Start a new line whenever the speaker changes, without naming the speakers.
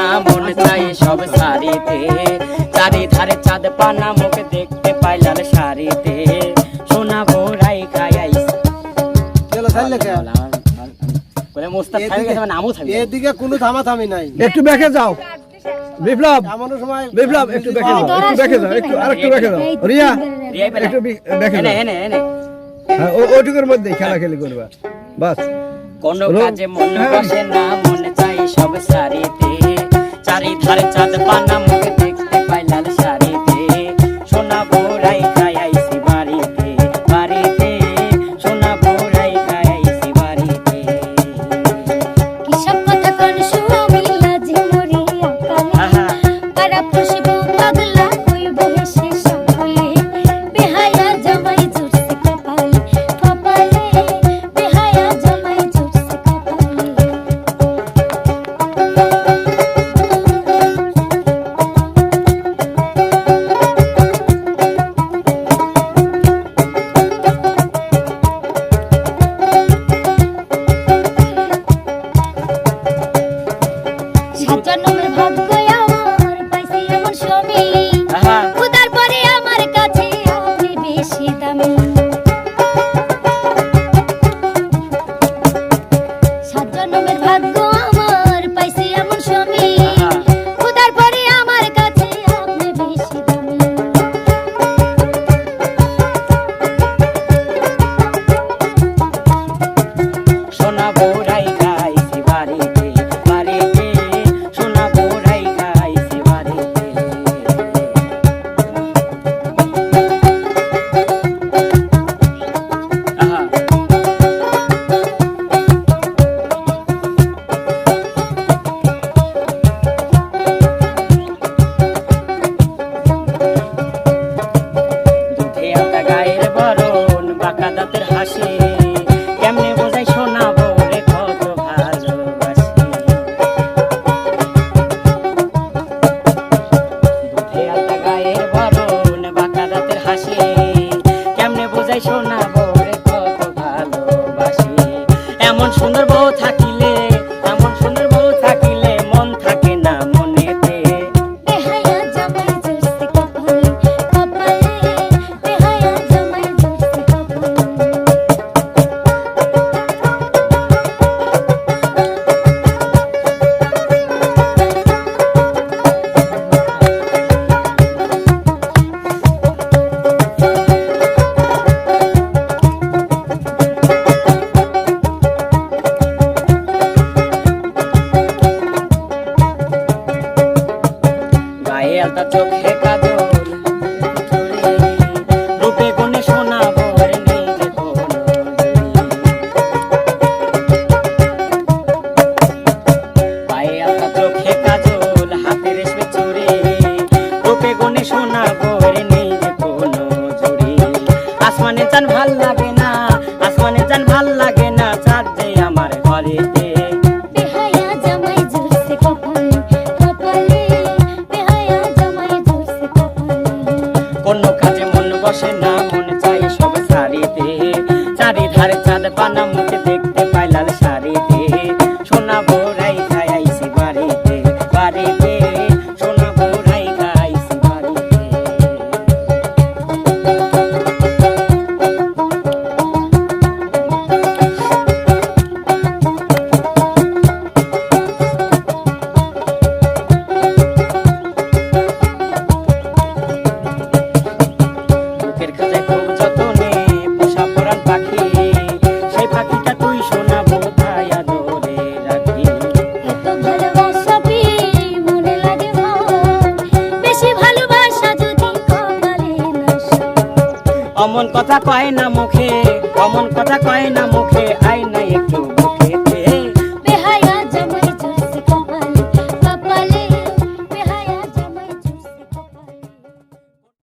না মন চাই সব সারিতে। চারি ধারে চাঁদ পানা মুখে দেখতে পাই লাল শাড়িতে সোনা নামও থাকবে
এদিকে কোনো থামাথামি নাই।
একটু ব্যাকে যাও। বিপ্লব বিপ্লব একটু ব্যাকে যাও একটু ব্যাকে যাও একটু আরেকটু ব্যাকে যাও। রিয়া একটু ব্যাকে যাও।
এনে এনে
হ্যাঁ মধ্যে খেলা খেলি করবা। বাস।
কোনো? কাজে মন। বসে না মন চাই সব সারিতে। চারি ধারে চাঁদ পানা মুখে
এমন
সুন্দর বউ থাকিলে আলতা চোখে কাজল আসমানে চান ভালো লাগে না আসমানে চান কোন কাজে মন বসে না। অমন কথা কয় না মুখে অমন কথা কয় না মুখে আই না